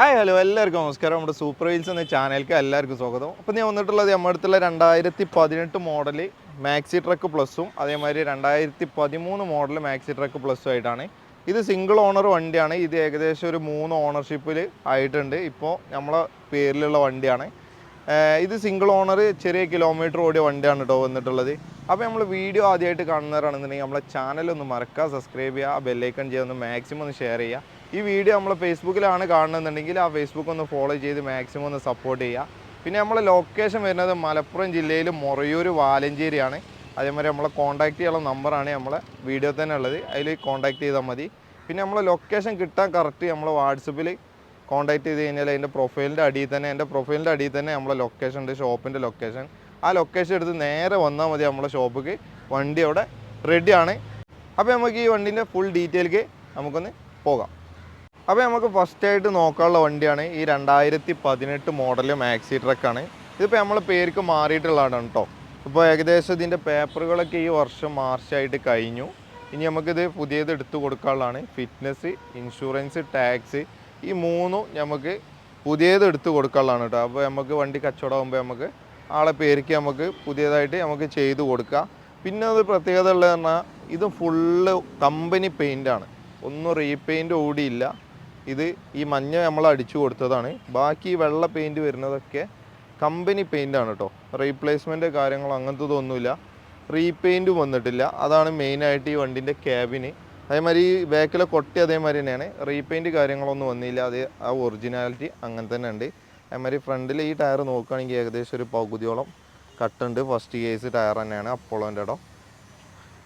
Hi hello എല്ലാവർക്കും നമസ്കാരം. നമ്മുടെ സൂപ്പർ വീൽസ് എന്ന ചാനലിലേക്ക് എല്ലാവർക്കും സ്വാഗതം. അപ്പോൾ ഞാൻ വന്നിട്ടുള്ളത് നമ്മുടെ അടുത്തുള്ള രണ്ടായിരത്തി പതിനെട്ട് മോഡൽ മാക്സി ട്രക്ക് പ്ലസും അതേമാതിരി രണ്ടായിരത്തി പതിമൂന്ന് മോഡൽ മാക്സി ട്രക്ക് പ്ലസും ആയിട്ടാണ്. ഇത് സിംഗിൾ ഓണർ വണ്ടിയാണ്. ഇത് ഏകദേശം ഒരു മൂന്ന് ഓണർഷിപ്പിൽ ആയിട്ടുണ്ട്. ഇപ്പോൾ നമ്മളെ പേരിലുള്ള വണ്ടിയാണ്. ഇത് സിംഗിൾ ഓണർ ചെറിയ കിലോമീറ്റർ ഓടിയ വണ്ടിയാണ് കേട്ടോ വന്നിട്ടുള്ളത്. അപ്പോൾ നമ്മൾ വീഡിയോ ആദ്യമായിട്ട് കാണുന്നവരാണെന്നുണ്ടെങ്കിൽ നമ്മളെ ചാനൽ ഒന്ന് മറക്കുക സബ്സ്ക്രൈബ് ചെയ്യുക ആ ബെല്ലൈക്കൺ ചെയ്യുക ഒന്ന് മാക്സിമം ഒന്ന് ഷെയർ ചെയ്യുക ഈ വീഡിയോ നമ്മൾ ഫേസ്ബുക്കിലാണ് കാണുന്നുണ്ടെങ്കിൽ ആ ഫേസ്ബുക്ക് ഒന്ന് ഫോളോ ചെയ്ത് മാക്സിമം ഒന്ന് സപ്പോർട്ട് ചെയ്യുക. പിന്നെ നമ്മളെ ലൊക്കേഷൻ വരുന്നത് മലപ്പുറം ജില്ലയിൽ മൊറയൂർ വാലഞ്ചേരിയാണ്. അതേമാതിരി നമ്മളെ കോൺടാക്ട് ചെയ്യാനുള്ള നമ്പറാണ് നമ്മളെ വീഡിയോ തന്നെ ഉള്ളത്. അതിൽ കോൺടാക്ട് ചെയ്താൽ മതി. പിന്നെ നമ്മളെ ലൊക്കേഷൻ കിട്ടാൻ കറക്റ്റ് നമ്മളെ വാട്സപ്പിൽ കോൺടാക്ട് ചെയ്ത് കഴിഞ്ഞാൽ അതിന്റെ പ്രൊഫൈലിന്റെ അടിയിൽ തന്നെ എന്റെ പ്രൊഫൈലിന്റെ അടിയിൽ തന്നെ നമ്മളെ ലൊക്കേഷൻ ഉണ്ട് ഷോപ്പിന്റെ ലൊക്കേഷൻ ആ ലൊക്കേഷൻ എടുത്ത് നേരെ വന്നാൽ മതി നമ്മളെ ഷോപ്പിക്ക് വണ്ടി അവിടെ റെഡിയാണ് അപ്പോൾ നമുക്ക് ഈ വണ്ടീന്റെ ഫുൾ ഡീറ്റെയിലേക്ക് നമുക്കൊന്ന് പോകാം. അപ്പോൾ നമുക്ക് ഫസ്റ്റ് ആയിട്ട് നോക്കാനുള്ള വണ്ടിയാണ് ഈ രണ്ടായിരത്തി പതിനെട്ട് മോഡൽ മാക്സി ട്രക്കാണ് ഇതിപ്പോൾ നമ്മളെ പേർക്ക് മാറിയിട്ടുള്ളതാണ് കേട്ടോ ഇപ്പോൾ ഏകദേശം ഇതിന്റെ പേപ്പറുകളൊക്കെ ഈ വർഷം മാർച്ചായിട്ട് കഴിഞ്ഞു. ഇനി നമുക്കിത് പുതിയത് എടുത്തു കൊടുക്കാനുള്ളതാണ് ഫിറ്റ്നസ് ഇൻഷുറൻസ് ടാക്സ് ഈ മൂന്നും നമുക്ക് പുതിയത് എടുത്തു കൊടുക്കാനുള്ളതാണ് കേട്ടോ അപ്പോൾ നമുക്ക് വണ്ടി കച്ചവടമാകുമ്പോൾ നമുക്ക് ആളെ പേർക്ക് നമുക്ക് പുതിയതായിട്ട് നമുക്ക് ചെയ്തു കൊടുക്കാം. പിന്നെ അത് പ്രത്യേകത ഉള്ളതെന്ന് പറഞ്ഞാൽ ഇത് ഫുള്ള് കമ്പനി പെയിന്റാണ് ഒന്നും റീപെയിന്റ് ഓടിയില്ല. ഇത് ഈ മഞ്ഞ നമ്മൾ അടിച്ചു കൊടുത്തതാണ്. ബാക്കി വെള്ള പെയിന്റ് വരുന്നതൊക്കെ കമ്പനി പെയിന്റ് ആണ് കേട്ടോ റീപ്ലേസ്മെന്റ് കാര്യങ്ങളോ അങ്ങനത്തെ ഒന്നുമില്ല റീപെയിന്റും വന്നിട്ടില്ല. അതാണ് മെയിനായിട്ട് ഈ വണ്ടിന്റെ ക്യാബിന് അതേമാതിരി ഈ ബാക്കിലെ കൊട്ടി അതേമാതിരി തന്നെയാണ്. റീപെയിന്റ് കാര്യങ്ങളൊന്നും വന്നില്ല. അത് ആ ഒറിജിനാലിറ്റി അങ്ങനെ തന്നെ ഉണ്ട്. അതേമാതിരി ഫ്രണ്ടിൽ ഈ ടയർ നോക്കുകയാണെങ്കിൽ ഏകദേശം ഒരു പകുതിയോളം കട്ടുണ്ട് ഫസ്റ്റ് കേസ് ടയർ തന്നെയാണ് അപ്പോളോന്റെ ഇടം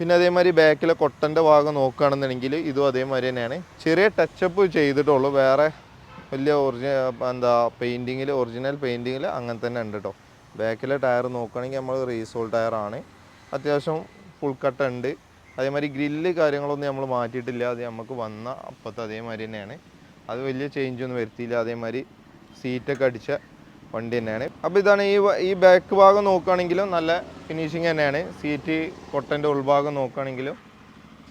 പിന്നെ അതേമാതിരി ബാക്കിലെ കൊട്ടന്റെ ഭാഗം നോക്കുകയാണെന്നുണ്ടെങ്കിൽ ഇതും അതേമാതിരി തന്നെയാണ്. ചെറിയ ടച്ചപ്പ് ചെയ്തിട്ടുള്ളൂ. വേറെ വലിയ ഒറിജിനൽ എന്താ പെയിന്റിങ്ങിൽ ഒറിജിനൽ പെയിന്റിങ്ങിൽ അങ്ങനെ തന്നെ ഉണ്ട് കേട്ടോ ബാക്കിലെ ടയർ നോക്കുകയാണെങ്കിൽ നമ്മൾ റീസോൾ ടയറാണ് അത്യാവശ്യം ഫുൾ കട്ട് ഉണ്ട്. അതേമാതിരി ഗ്രില്ല് കാര്യങ്ങളൊന്നും നമ്മൾ മാറ്റിയിട്ടില്ല. അത് നമുക്ക് വന്ന അപ്പോഴത്തെ അതേമാതിരി തന്നെയാണ്. അത് വലിയ ചേഞ്ചൊന്നും വരുത്തിയില്ല. അതേമാതിരി സീറ്റൊക്കെ അടിച്ച വണ്ടി തന്നെയാണ്. അപ്പോൾ ഇതാണ് ഈ ഈ ബാക്ക് ഭാഗം നോക്കുകയാണെങ്കിലും നല്ല ഫിനിഷിങ് തന്നെയാണ്. സീറ്റ് കൊട്ടന്റെ ഉൾഭാഗം നോക്കുകയാണെങ്കിലും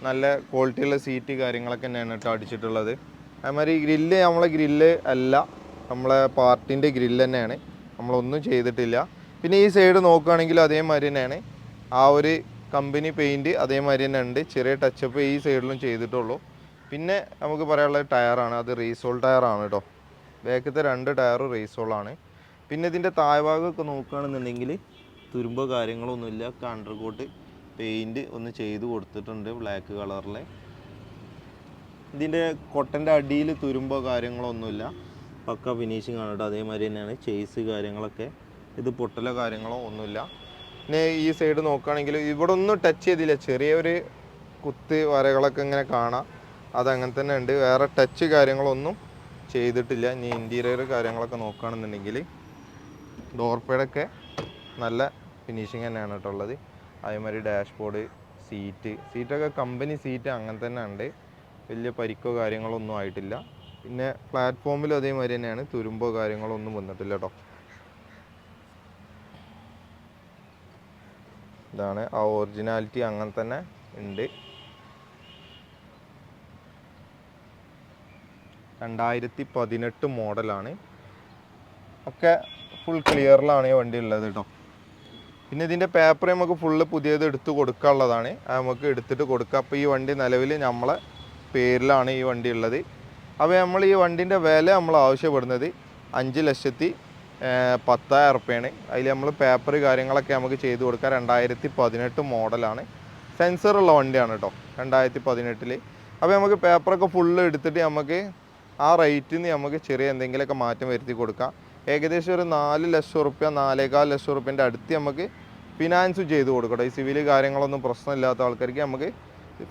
നല്ല ക്വാളിറ്റിയുള്ള സീറ്റ് കാര്യങ്ങളൊക്കെ തന്നെയാണ് കേട്ടോ അടിച്ചിട്ടുള്ളത്. അതേമാതിരി ഗ്രില്ല് നമ്മളെ ഗ്രില്ല് അല്ല നമ്മളെ പാർട്ടിന്റെ ഗ്രില്ല് തന്നെയാണ്. നമ്മളൊന്നും ചെയ്തിട്ടില്ല. പിന്നെ ഈ സൈഡ് നോക്കുകയാണെങ്കിലും അതേമാതിരി തന്നെയാണ്. ആ ഒരു കമ്പനി പെയിന്റ് അതേമാതിരി തന്നെ ഉണ്ട്. ചെറിയ ടച്ചപ്പ് ഈ സൈഡിലും ചെയ്തിട്ടുള്ളൂ. പിന്നെ നമുക്ക് പറയാനുള്ളത് ടയറാണ് അത് റീസോൾ ടയറാണ് കേട്ടോ. ബാക്കത്തെ രണ്ട് ടയറും റീസോളാണ് പിന്നെ ഇതിന്റെ താഴ്ഭാഗമൊക്കെ നോക്കുകയാണെന്നുണ്ടെങ്കിൽ തുരുമ്പോ കാര്യങ്ങളൊന്നുമില്ല കണ്ടർ കോട്ട് പെയിന്റ് ഒന്ന് ചെയ്ത് കൊടുത്തിട്ടുണ്ട് ബ്ലാക്ക് കളറിലെ ഇതിന്റെ കൊട്ടന്റെ അടിയിൽ തുരുമ്പോ കാര്യങ്ങളൊന്നുമില്ല പക്ക ഫിനിഷിങ് ആണ് കേട്ടോ. അതേമാതിരി തന്നെയാണ് ചെയ്സ് കാര്യങ്ങളൊക്കെ. ഇത് പൊട്ടലോ കാര്യങ്ങളോ ഒന്നുമില്ല പിന്നെ ഈ സൈഡ് നോക്കുകയാണെങ്കിൽ ഇവിടെ ഒന്നും ടച്ച് ചെയ്തില്ല. ചെറിയൊരു കുത്ത് വരകളൊക്കെ ഇങ്ങനെ കാണാം. അതങ്ങനെ തന്നെ ഉണ്ട്. വേറെ ടച്ച് കാര്യങ്ങളൊന്നും ചെയ്തിട്ടില്ല. ഇനി ഇന്റീരിയർ കാര്യങ്ങളൊക്കെ നോക്കുകയാണെന്നുണ്ടെങ്കിൽ ഡോർപേഡൊക്കെ നല്ല ഫിനിഷിങ് തന്നെയാണ് കേട്ടോ ഉള്ളത്. അതേമാതിരി ഡാഷ്ബോർഡ് സീറ്റ് സീറ്റൊക്കെ കമ്പനി സീറ്റ് അങ്ങനെ തന്നെ ഉണ്ട്. വലിയ പരിക്കോ കാര്യങ്ങളോ ഒന്നും ആയിട്ടില്ല. പിന്നെ പ്ലാറ്റ്ഫോമിലും അതേമാതിരി തന്നെയാണ്. തുരുമ്പോ കാര്യങ്ങളോ ഒന്നും വന്നിട്ടില്ല കേട്ടോ. ഇതാണ് ആ ഒറിജിനാലിറ്റി അങ്ങനെ തന്നെ ഉണ്ട്. രണ്ടായിരത്തി പതിനെട്ട് മോഡലാണ് ഒക്കെ ഫുൾ ക്ലിയറിലാണ് ഈ വണ്ടി ഉള്ളത് കേട്ടോ പിന്നെ ഇതിന്റെ പേപ്പർ നമുക്ക് ഫുള്ള് പുതിയത് എടുത്ത് കൊടുക്കാനുള്ളതാണ്. നമുക്ക് എടുത്തിട്ട് കൊടുക്കുക അപ്പോൾ ഈ വണ്ടി നിലവിൽ നമ്മളെ പേരിലാണ് ഈ വണ്ടി ഉള്ളത് അപ്പോൾ നമ്മൾ ഈ വണ്ടിന്റെ വില നമ്മൾ ആവശ്യപ്പെടുന്നത് അഞ്ച് ലക്ഷത്തി പത്തായിരം ഉറുപ്പ്യാണ്. അതിൽ നമ്മൾ പേപ്പർ കാര്യങ്ങളൊക്കെ നമുക്ക് ചെയ്ത് കൊടുക്കുക രണ്ടായിരത്തി പതിനെട്ട് മോഡലാണ് സെൻസറുള്ള വണ്ടിയാണ് കേട്ടോ രണ്ടായിരത്തി പതിനെട്ടിൽ അപ്പോൾ നമുക്ക് പേപ്പറൊക്കെ ഫുള്ള് എടുത്തിട്ട് നമുക്ക് ആ റേറ്റിൽ നിന്ന് നമുക്ക് ചെറിയ എന്തെങ്കിലുമൊക്കെ മാറ്റം വരുത്തി കൊടുക്കാം. ഏകദേശം ഒരു നാല് ലക്ഷം റുപ്യ നാലേകാൽ ലക്ഷം റുപ്യന്റെ അടുത്ത് നമുക്ക് ഫിനാൻസും ചെയ്ത് കൊടുക്കട്ടെ ഈ സിവിൽ കാര്യങ്ങളൊന്നും പ്രശ്നമില്ലാത്ത ആൾക്കാർക്ക് നമുക്ക്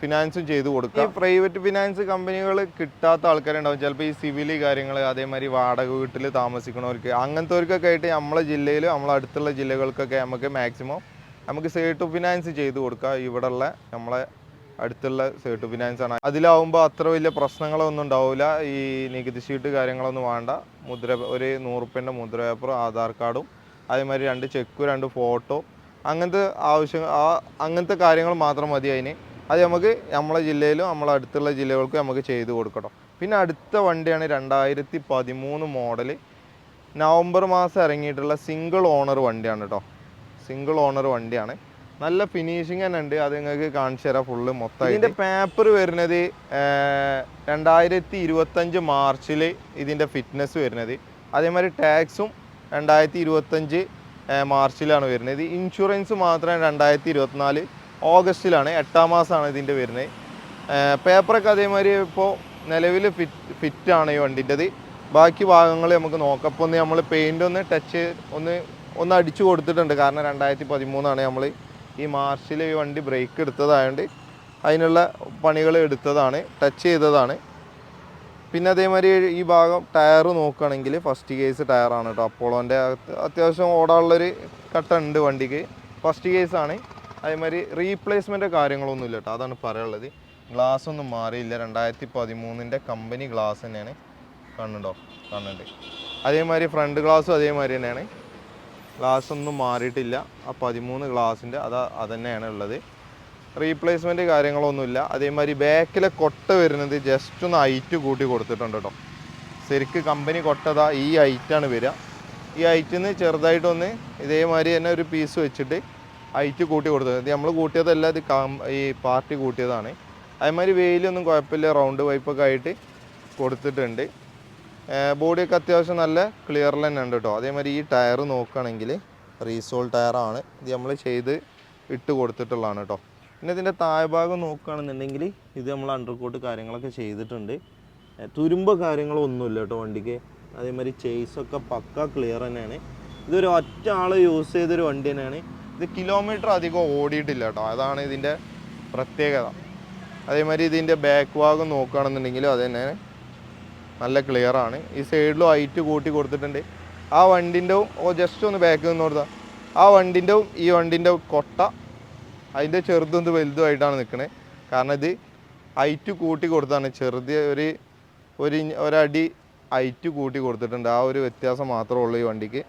ഫിനാൻസും ചെയ്ത് കൊടുക്കാം. പ്രൈവറ്റ് ഫിനാൻസ് കമ്പനികൾ കിട്ടാത്ത ആൾക്കാരുണ്ടാവും. ചിലപ്പോൾ ഈ സിവിൽ കാര്യങ്ങൾ അതേമാതിരി വാടക വീട്ടിൽ താമസിക്കണവർക്ക് അങ്ങനത്തെവർക്കൊക്കെ ആയിട്ട് നമ്മളെ ജില്ലയിൽ നമ്മളെ അടുത്തുള്ള ജില്ലകൾക്കൊക്കെ നമുക്ക് മാക്സിമം നമുക്ക് സേട്ടു ഫിനാൻസ് ചെയ്ത് കൊടുക്കാം. ഇവിടെയുള്ള നമ്മളെ അടുത്തുള്ള സേട്ടു ഫിനാൻസ് ആണ്. അതിലാവുമ്പോൾ അത്ര വലിയ പ്രശ്നങ്ങളൊന്നും ഉണ്ടാവില്ല ഈ നികുതി ഷീട്ട് കാര്യങ്ങളൊന്നും വേണ്ട. മുദ്ര ഒരു നൂറുപ്യന്റെ മുദ്ര പേപ്പറും ആധാർ കാർഡും അതേമാതിരി രണ്ട് ചെക്കും രണ്ട് ഫോട്ടോ അങ്ങനത്തെ ആവശ്യം അങ്ങനത്തെ കാര്യങ്ങൾ മാത്രം മതി അതിന്. അത് നമുക്ക് നമ്മളെ ജില്ലയിലും നമ്മളെ അടുത്തുള്ള ജില്ലകൾക്കും നമുക്ക് ചെയ്ത് കൊടുക്കണം. പിന്നെ അടുത്ത വണ്ടിയാണ് രണ്ടായിരത്തി പതിമൂന്ന് മോഡൽ നവംബർ മാസം ഇറങ്ങിയിട്ടുള്ള സിംഗിൾ ഓണർ വണ്ടിയാണ് കേട്ടോ സിംഗിൾ ഓണർ വണ്ടിയാണ്. നല്ല ഫിനിഷിങ് തന്നെ ഉണ്ട്. അത് നിങ്ങൾക്ക് കാണിച്ചു തരാം ഫുള്ള് മൊത്തം ഇതിന്റെ പേപ്പർ വരുന്നത് രണ്ടായിരത്തി ഇരുപത്തഞ്ച് മാർച്ചിൽ ഇതിന്റെ ഫിറ്റ്നസ് വരുന്നത്. അതേമാതിരി ടാക്സും രണ്ടായിരത്തി ഇരുപത്തഞ്ച് മാർച്ചിലാണ് വരുന്നത്. ഇൻഷുറൻസ് മാത്രം രണ്ടായിരത്തി ഇരുപത്തിനാല് ഓഗസ്റ്റിലാണ് എട്ടാം മാസമാണ് ഇതിന്റെ വരുന്നത്. പേപ്പറൊക്കെ അതേമാതിരി ഇപ്പോൾ നിലവിൽ ഫിറ്റ് ഫിറ്റാണ് ഈ വണ്ടിന്റെത്. ബാക്കി ഭാഗങ്ങൾ നമുക്ക് നോക്കാം. അപ്പോൾ ഒന്ന് നമ്മൾ പെയിന്റ് ഒന്ന് ടച്ച് ഒന്ന് ഒന്ന് അടിച്ചു കൊടുത്തിട്ടുണ്ട്. കാരണം രണ്ടായിരത്തി പതിമൂന്നാണ് നമ്മൾ ഈ മാർച്ചിൽ ഈ വണ്ടി ബ്രേക്ക് എടുത്തതായതുകൊണ്ട് അതിനുള്ള പണികൾ എടുത്തതാണ് ടച്ച് ചെയ്തതാണ്. പിന്നെ അതേമാതിരി ഈ ഭാഗം ടയർ നോക്കുകയാണെങ്കിൽ ഫസ്റ്റ് കേസ് ടയറാണ് കേട്ടോ. അപ്പോളോന്റെ അത്യാവശ്യം ഓടാനുള്ളൊരു കട്ട ഉണ്ട് വണ്ടിക്ക്. ഫസ്റ്റ് കേസ് ആണ്. അതേമാതിരി റീപ്ലേസ്മെന്റ് കാര്യങ്ങളൊന്നും ഇല്ല കേട്ടോ. അതാണ് പറയാനുള്ളത്. ഗ്ലാസ് ഒന്നും മാറിയില്ല. രണ്ടായിരത്തി പതിമൂന്നിന്റെ കമ്പനി ഗ്ലാസ് തന്നെയാണ്. കണ്ണുണ്ടോ? കണ്ണുണ്ട്. അതേമാതിരി ഫ്രണ്ട് ഗ്ലാസ്സും അതേമാതിരി തന്നെയാണ്. ഗ്ലാസ് ഒന്നും മാറിയിട്ടില്ല. ആ പതിമൂന്ന് ഗ്ലാസിന്റെ അത് അതന്നെയാണ് ഉള്ളത്. റീപ്ലേസ്മെന്റ് കാര്യങ്ങളൊന്നുമില്ല. അതേമാതിരി ബാക്കിലെ കൊട്ട വരുന്നത് ജസ്റ്റ് ഒന്ന് ഹൈറ്റ് കൂട്ടി കൊടുത്തിട്ടുണ്ട് കേട്ടോ. ശരിക്ക് കമ്പനി കൊട്ടതാ ഈ ഹൈറ്റാണ് വരിക. ഈ ഹൈറ്റിൽ നിന്ന് ചെറുതായിട്ടൊന്ന് ഇതേമാതിരി തന്നെ ഒരു പീസ് വെച്ചിട്ട് ഹൈറ്റ് കൂട്ടി കൊടുത്തത്. ഇത് നമ്മൾ കൂട്ടിയതല്ല ഇത് ഈ പാർട്ടി കൂട്ടിയതാണ്. അതേമാതിരി വെയിലൊന്നും കുഴപ്പമില്ല. റൗണ്ട് വൈപ്പൊക്കെ ആയിട്ട് കൊടുത്തിട്ടുണ്ട്. ബോഡിയൊക്കെ അത്യാവശ്യം നല്ല ക്ലിയറിൽ തന്നെ ഉണ്ട് കേട്ടോ അതേമാതിരി ഈ ടയർ നോക്കുകയാണെങ്കിൽ റീസോൾ ടയറാണ് ഇത് നമ്മൾ ചെയ്ത് ഇട്ട് കൊടുത്തിട്ടുള്ളതാണ് കേട്ടോ പിന്നെ ഇതിന്റെ താഴ്ഭാഗം നോക്കുകയാണെന്നുണ്ടെങ്കിൽ ഇത് നമ്മൾ അണ്ടർകോട്ട് കാര്യങ്ങളൊക്കെ ചെയ്തിട്ടുണ്ട്. തുരുമ്പ് കാര്യങ്ങളൊന്നുമില്ല കേട്ടോ വണ്ടിക്ക്. അതേമാതിരി ചേസൊക്കെ പക്ക ക്ലിയർ തന്നെയാണ്. ഇതൊരു ഒറ്റ ആൾ യൂസ് ചെയ്തൊരു വണ്ടി തന്നെയാണ്. ഇത് കിലോമീറ്റർ അധികം ഓടിയിട്ടില്ല കേട്ടോ അതാണ് ഇതിന്റെ പ്രത്യേകത. അതേമാതിരി ഇതിന്റെ ബാക്ക് ഭാഗം നോക്കുകയാണെന്നുണ്ടെങ്കിലും അത് തന്നെ നല്ല ക്ലിയർ ആണ്. ഈ സൈഡിലും ഹൈറ്റ് കൂട്ടി കൊടുത്തിട്ടുണ്ട്. ആ വണ്ടിന്റെ ഓ ജസ്റ്റ് ഒന്ന് ബാക്ക് നിന്ന് കൊടുത്താൽ ആ വണ്ടിന്റെ ഈ വണ്ടിന്റെ കൊട്ട അതിന്റെ ചെറുതും ഇത് വലുതുമായിട്ടാണ് നിൽക്കുന്നത് കാരണം ഇത് ഹൈറ്റ് കൂട്ടി കൊടുത്താണ് ചെറുത് ഒരു ഒരു ഒരടി ഹൈറ്റ് കൂട്ടി കൊടുത്തിട്ടുണ്ട്. ആ ഒരു വ്യത്യാസം മാത്രമേ ഉള്ളൂ ഈ വണ്ടിക്ക്.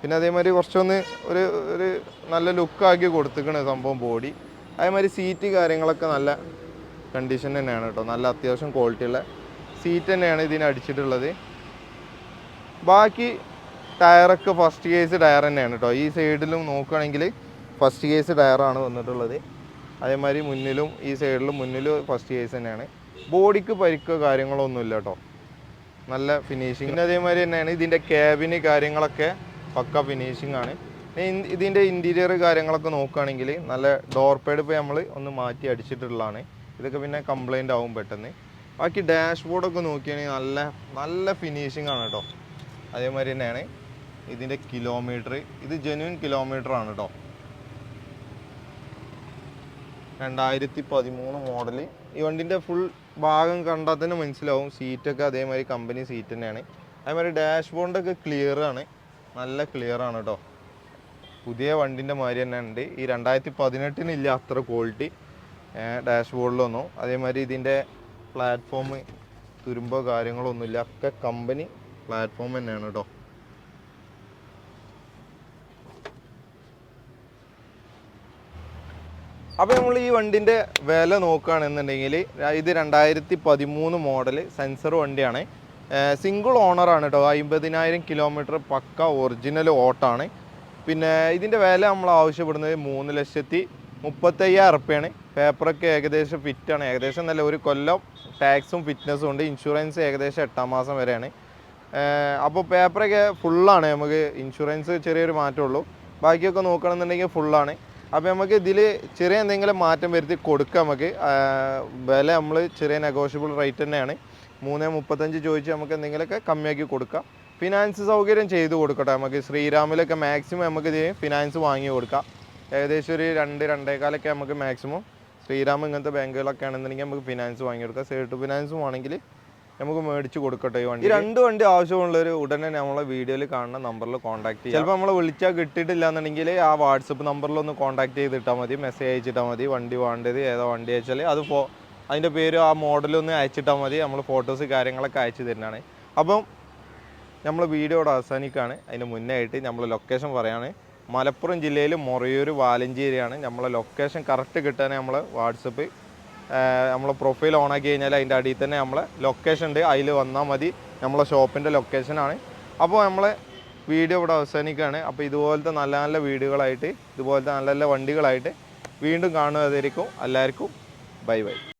പിന്നെ അതേമാതിരി കുറച്ചൊന്ന് ഒരു ഒരു നല്ല ലുക്കാക്കി കൊടുത്തിക്കണ സംഭവം ബോഡി അതേമാതിരി സീറ്റ് കാര്യങ്ങളൊക്കെ നല്ല കണ്ടീഷൻ തന്നെയാണ് കേട്ടോ. നല്ല അത്യാവശ്യം ക്വാളിറ്റിയുള്ള സീറ്റ് തന്നെയാണ് ഇതിന് അടിച്ചിട്ടുള്ളത്. ബാക്കി ടയറൊക്കെ ഫസ്റ്റ് കേസ് ടയർ തന്നെയാണ് കേട്ടോ ഈ സൈഡിലും നോക്കുകയാണെങ്കിൽ ഫസ്റ്റ് കേസ് ടയറാണ് വന്നിട്ടുള്ളത്. അതേമാതിരി മുന്നിലും ഈ സൈഡിലും മുന്നിലും ഫസ്റ്റ് കേസ് തന്നെയാണ്. ബോഡിക്ക് പരിക്കോ കാര്യങ്ങളോ ഒന്നുമില്ല കേട്ടോ നല്ല ഫിനിഷിങ് പിന്നെ അതേമാതിരി തന്നെയാണ് ഇതിന്റെ ക്യാബിന് കാര്യങ്ങളൊക്കെ പക്ക ഫിനിഷിംഗ് ആണ്. ഇതിന്റെ ഇന്റീരിയർ കാര്യങ്ങളൊക്കെ നോക്കുകയാണെങ്കിൽ നല്ല ഡോർ പേഡ് ഇപ്പോൾ നമ്മൾ ഒന്ന് മാറ്റി അടിച്ചിട്ടുള്ളതാണ്. ഇതൊക്കെ പിന്നെ കംപ്ലൈന്റ് ആവും പെട്ടെന്ന്. ബാക്കി ഡാഷ്ബോർഡൊക്കെ നോക്കിയാണെങ്കിൽ നല്ല നല്ല ഫിനിഷിംഗ് ആണ് കേട്ടോ അതേമാതിരി തന്നെയാണ്. ഇതിന്റെ കിലോമീറ്റർ ഇത് ജെന്യൂൻ കിലോമീറ്റർ ആണ് കേട്ടോ രണ്ടായിരത്തി പതിമൂന്ന് മോഡൽ ഈ വണ്ടിന്റെ ഫുൾ ഭാഗം കണ്ടാൽ തന്നെ മനസ്സിലാവും. സീറ്റൊക്കെ അതേമാതിരി കമ്പനി സീറ്റ് തന്നെയാണ്. അതേമാതിരി ഡാഷ്ബോർഡൊക്കെ ക്ലിയർ ആണ്. നല്ല ക്ലിയർ ആണ് കേട്ടോ പുതിയ വണ്ടിന്റെ മാതിരി തന്നെ ഉണ്ട്. ഈ രണ്ടായിരത്തി പതിനെട്ടിനില്ല അത്ര ക്വാളിറ്റി ഡാഷ്ബോർഡിലൊന്നും അതേമാതിരി ഇതിന്റെ പ്ലാറ്റ്ഫോം തുരുമ്പോ കാര്യങ്ങളോ ഒന്നുമില്ല ഒക്കെ കമ്പനി പ്ലാറ്റ്ഫോം തന്നെയാണ് കേട്ടോ അപ്പോൾ നമ്മൾ ഈ വണ്ടിന്റെ വില നോക്കുകയാണെന്നുണ്ടെങ്കിൽ ഇത് രണ്ടായിരത്തി പതിമൂന്ന് മോഡൽ സെൻസർ വണ്ടിയാണ് സിംഗിൾ ഓണറാണ് കേട്ടോ അമ്പതിനായിരം കിലോമീറ്റർ പക്ക ഒറിജിനൽ ഓട്ടാണ് പിന്നെ ഇതിന്റെ വില നമ്മൾ ആവശ്യപ്പെടുന്നത് മൂന്ന് ലക്ഷത്തി മുപ്പത്തയ്യായിരം ഉറുപ്പ്യാണ്. പേപ്പറൊക്കെ ഏകദേശം ഫിറ്റാണ് ഏകദേശം നല്ല ഒരു കൊല്ലം ടാക്സും ഫിറ്റ്നസ്സും ഉണ്ട്. ഇൻഷുറൻസ് ഏകദേശം എട്ടാം മാസം വരെയാണ്. അപ്പോൾ പേപ്പറൊക്കെ ഫുള്ളാണ് നമുക്ക്. ഇൻഷുറൻസ് ചെറിയൊരു മാറ്റമുള്ളൂ. ബാക്കിയൊക്കെ നോക്കണമെന്നുണ്ടെങ്കിൽ ഫുള്ളാണ്. അപ്പോൾ നമുക്ക് ഇതിൽ ചെറിയ എന്തെങ്കിലും മാറ്റം വരുത്തി കൊടുക്കാം നമുക്ക്. വില നമ്മൾ ചെറിയ നെഗോഷ്യബിൾ റേറ്റ് തന്നെയാണ്. മൂന്ന് മുപ്പത്തഞ്ച് ചോദിച്ച് നമുക്ക് എന്തെങ്കിലുമൊക്കെ കമ്മിയാക്കി കൊടുക്കാം. ഫിനാൻസ് സൗകര്യം ചെയ്ത് കൊടുക്കട്ടെ നമുക്ക്. ശ്രീരാമിലൊക്കെ മാക്സിമം നമുക്ക് ഇത് ഫിനാൻസ് വാങ്ങി കൊടുക്കാം. ഏകദേശം ഒരു രണ്ട് രണ്ടേകാലൊക്കെ നമുക്ക് മാക്സിമം ശ്രീറാം ഇങ്ങനത്തെ ബാങ്കുകളൊക്കെ ആണെന്നുണ്ടെങ്കിൽ നമുക്ക് ഫിനാൻസ് വാങ്ങി കൊടുക്കാം സേർട്ട് ഫിനാൻസും ആണെങ്കിൽ നമുക്ക് മേടിച്ച് കൊടുക്കട്ടെ ഈ വണ്ടി. രണ്ട് വണ്ടി ആവശ്യമുള്ളവർ ഉടനെ നമ്മളെ വീഡിയോയിൽ കാണുന്ന നമ്പറിൽ കോൺടാക്ട് ചെയ്യാം. ചിലപ്പോൾ നമ്മളെ വിളിച്ചാൽ കിട്ടിയിട്ടില്ല എന്നുണ്ടെങ്കിൽ ആ വാട്സപ്പ് നമ്പറിൽ ഒന്ന് കോൺടാക്ട് ചെയ്തിട്ടാൽ മതി മെസ്സേജ് അയച്ചിട്ടാൽ മതി വണ്ടി വേണ്ടത് ഏതാ വണ്ടി അയച്ചാൽ അത് ഫോ അതിന്റെ പേര് ആ മോഡലൊന്ന് അയച്ചിട്ടാൽ മതി. നമ്മൾ ഫോട്ടോസ് കാര്യങ്ങളൊക്കെ അയച്ചു തരുന്നതാണ്. അപ്പം നമ്മൾ വീഡിയോയുടെ അവസാനിക്കുകയാണ്. അതിന് മുന്നേ ആയിട്ട് നമ്മൾ ലൊക്കേഷൻ പറയാണ്. മലപ്പുറം ജില്ലയിൽ മൊറയൂർ വാലഞ്ചേരിയാണ്. നമ്മളെ ലൊക്കേഷൻ കറക്റ്റ് കിട്ടാൻ നമ്മൾ വാട്സപ്പ് നമ്മളെ പ്രൊഫൈൽ ഓൺ ആക്കി കഴിഞ്ഞാൽ അതിന്റെ അടിയിൽ തന്നെ നമ്മളെ ലൊക്കേഷൻ ഉണ്ട്. അതിൽ വന്നാൽ മതി. നമ്മളെ ഷോപ്പിന്റെ ലൊക്കേഷനാണ് അപ്പോൾ നമ്മളെ വീഡിയോ ഇവിടെ അവസാനിക്കുകയാണ്. അപ്പോൾ ഇതുപോലത്തെ നല്ല നല്ല വീഡിയോകളായിട്ട് ഇതുപോലത്തെ നല്ല നല്ല വണ്ടികളായിട്ട് വീണ്ടും കാണുന്നതായിരിക്കും. എല്ലാവർക്കും ബൈ ബൈ.